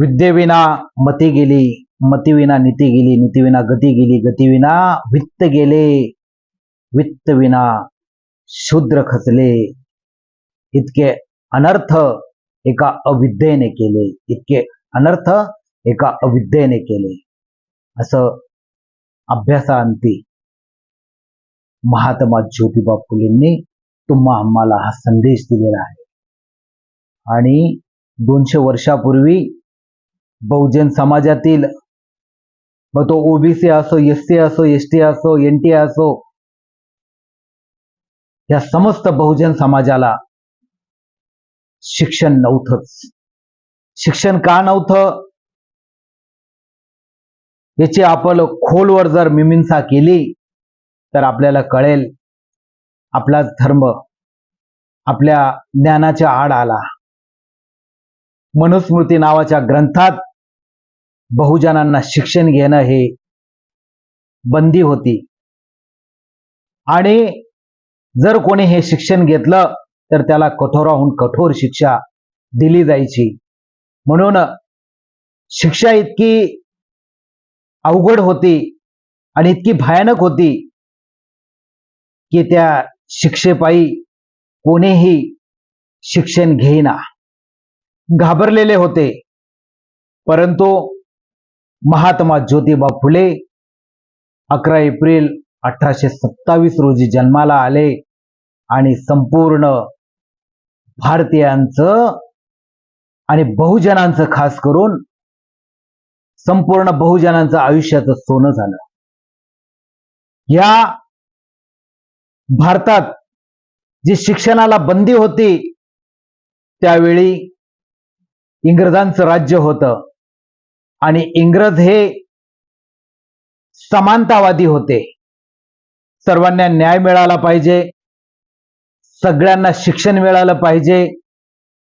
विद्येविना मती गेली मतीविना नीती गेली नीतीविना गती गेली गतीविना वित्त गेले वित्त विना शूद्र खचले. इतके अनर्थ एका अविद्येने केले. इतके अनर्थ एका अविद्येने केले. असं अभ्यासांती महात्मा ज्योतिबा फुलेंनी तुम्हा आम्हाला हा संदेश दिलेला आहे. आणि दोनशे वर्षापूर्वी बहुजन समाजातील मग तो ओबीसी असो एस सी असो एस टी असो एन टी असो या समस्त बहुजन समाजाला शिक्षण नव्हतंच. शिक्षण का नव्हतं? याची आपण खोलवर जर मिमिंसा केली तर आपल्याला कळेल आपलाच धर्म आपल्या ज्ञानाच्या आड आला. मनुस्मृती नावाच्या ग्रंथात बहुजनांना शिक्षण घेणं हे बंदी होती. आणि जर कोणी हे शिक्षण घेतलं तर त्याला कठोराहून कठोर शिक्षा दिली जायची. म्हणून शिक्षा इतकी अवघड होती आणि इतकी भयानक होती की त्या शिक्षेपायी कोणीही शिक्षण घेईना. घाबरलेले होते. परंतु महात्मा ज्योतिबा फुले अकरा एप्रिल अठराशे सत्तावीस रोजी जन्माला आले आणि संपूर्ण भारतीयांचं आणि बहुजनांचं खास करून संपूर्ण बहुजनांचं आयुष्याचं सोनं झालं. या भारतात जी शिक्षणाला बंदी होती त्यावेळी इंग्रजांचं राज्य होतं. आणि इंग्रज हे समानतावादी होते. सर्वांना न्याय मिळाला पाहिजे. सगळ्यांना शिक्षण मिळालं पाहिजे.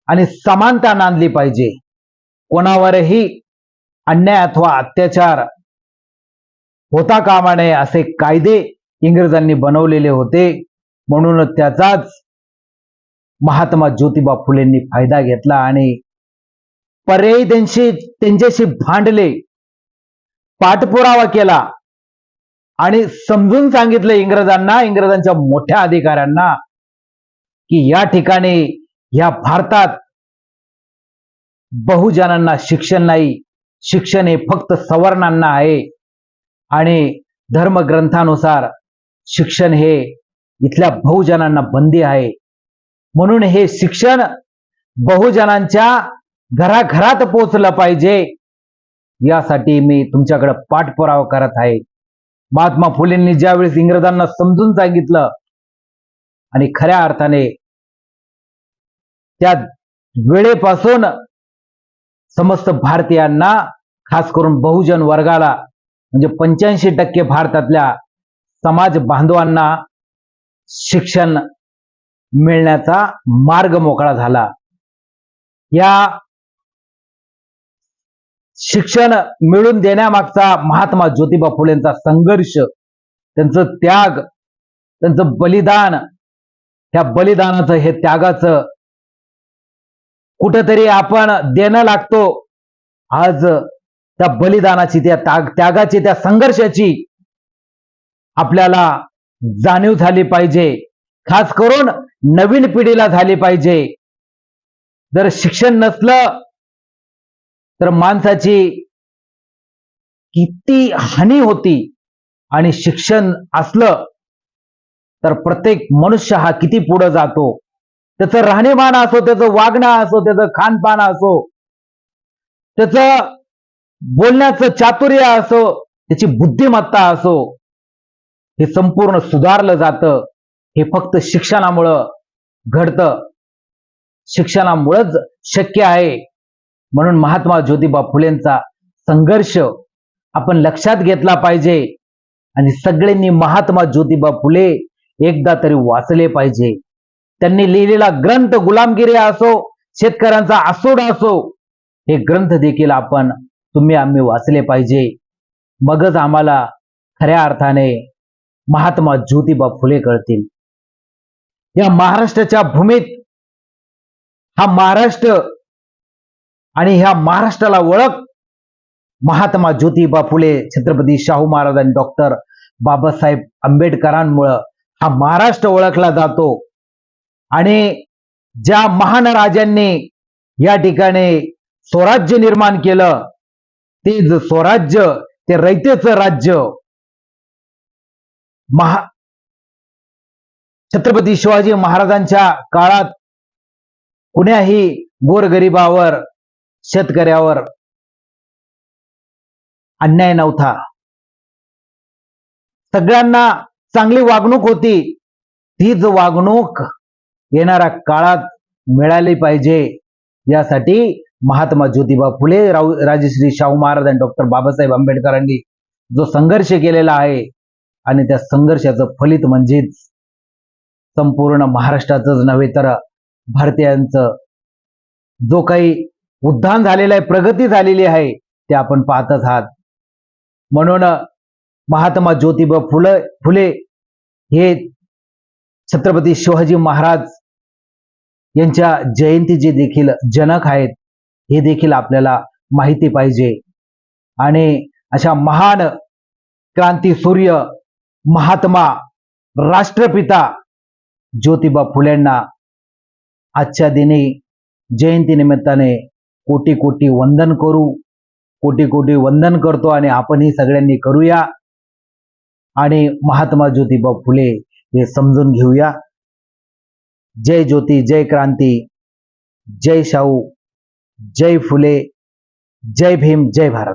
आणि समानता नांदली पाहिजे. कोणावरही अन्याय अथवा अत्याचार होता कामा नये असे कायदे इंग्रजांनी बनवलेले होते. म्हणून त्याचाच महात्मा ज्योतिबा फुलेंनी फायदा घेतला आणि पर्यायी त्यांशी त्यांच्याशी भांडले. पाठपुरावा केला. आणि समजून सांगितलं इंग्रजांना इंग्रजांच्या मोठ्या अधिकाऱ्यांना की या ठिकाणी या भारतात बहुजनांना शिक्षण नाही. शिक्षण हे फक्त सवर्णांना आहे. आणि धर्मग्रंथानुसार शिक्षण हे इथल्या बहुजनांना बंदी आहे. म्हणून हे शिक्षण बहुजनांच्या घराघरात पोचलं पाहिजे. यासाठी मी तुमच्याकडे पाठपुरावा करत आहे. महात्मा फुलेंनी ज्यावेळेस इंग्रजांना समजून सांगितलं आणि खऱ्या अर्थाने त्या वेळेपासून समस्त भारतीयांना खास करून बहुजन वर्गाला म्हणजे पंच्याऐंशी टक्के भारतातल्या समाज बांधवांना शिक्षण मिळण्याचा मार्ग मोकळा झाला. या शिक्षण मिळून देण्यामागचा महात्मा ज्योतिबा फुलेंचा संघर्ष त्यांचं त्याग त्यांचं बलिदान त्या बलिदानाचं हे त्यागाचं कुठंतरी आपण देणं लागतो. आज त्या बलिदानाची त्या त्याग त्यागाची त्या संघर्षाची आपल्याला जाणीव झाली पाहिजे. खास करून नवीन पिढीला झाली पाहिजे. जर शिक्षण नसलं तर माणसाची किती हानी होती आणि शिक्षण असलं तर प्रत्येक मनुष्य हा किती पुढे जातो? त्याचं राहणीमान असो त्याचं वागणं असो त्याचं खानपान असो त्याचं बोलण्याचं चातुर्य असो त्याची बुद्धिमत्ता असो हे संपूर्ण सुधारलं जातं. हे फक्त शिक्षणामुळं घडतं. शिक्षणामुळंच शक्य आहे. म्हणून महात्मा ज्योतिबा फुलेंचा संघर्ष आपण लक्षात घेतला पाहिजे. आणि सगळ्यांनी महात्मा ज्योतिबा फुले एकदा तरी वाचले पाहिजे. त्यांनी लिहिलेला ग्रंथ गुलामगिरी असो शेतकऱ्यांचा आसूड असो हे ग्रंथ देखील आपण तुम्ही आम्ही वाचले पाहिजे. मगच आम्हाला खऱ्या अर्थाने महात्मा ज्योतिबा फुले कळतील. या महाराष्ट्राच्या भूमीत हा महाराष्ट्र आणि ह्या महाराष्ट्राला ओळख महात्मा ज्योतिबा फुले छत्रपती शाहू महाराज आणि डॉक्टर बाबासाहेब आंबेडकरांमुळं हा महाराष्ट्र ओळखला जातो. आणि ज्या महान राजांनी या ठिकाणी स्वराज्य निर्माण केलं ते स्वराज्य ते रयतेचं राज्य महा छत्रपती शिवाजी महाराजांच्या काळात कुण्याही गोरगरिबावर शेतकऱ्यावर अन्याय नव्हता. सगळ्यांना चांगली वागणूक होती. तीच वागणूक येणाऱ्या काळात मिळाली पाहिजे. यासाठी महात्मा ज्योतिबा फुले राव राजश्री शाहू महाराज आणि डॉक्टर बाबासाहेब आंबेडकरांनी जो संघर्ष केलेला आहे आणि त्या संघर्षाचं फलित म्हणजेच संपूर्ण महाराष्ट्राचंच नव्हे तर भारतीयांचं जो काही उद्धान झालेलं आहे प्रगती झालेली आहे ते आपण पाहतच आहात. म्हणून महात्मा ज्योतिबा फुले फुले हे छत्रपती शिवाजी महाराज यांच्या जयंतीचे देखील जनक आहेत हे देखील आपल्याला माहिती पाहिजे. आणि अशा महान क्रांती सूर्य महात्मा राष्ट्रपिता ज्योतिबा फुलेंना आजच्या दिनी जयंती निमित्ताने कोटी कोटी वंदन करू कोटी कोटी वंदन करतो आणि आपणही सगळ्यांनी करूया. आणि महात्मा ज्योतिबा फुले हे समजून घेऊया. जय ज्योती जय क्रांती जय शाहू जय फुले जय भीम जय भारत.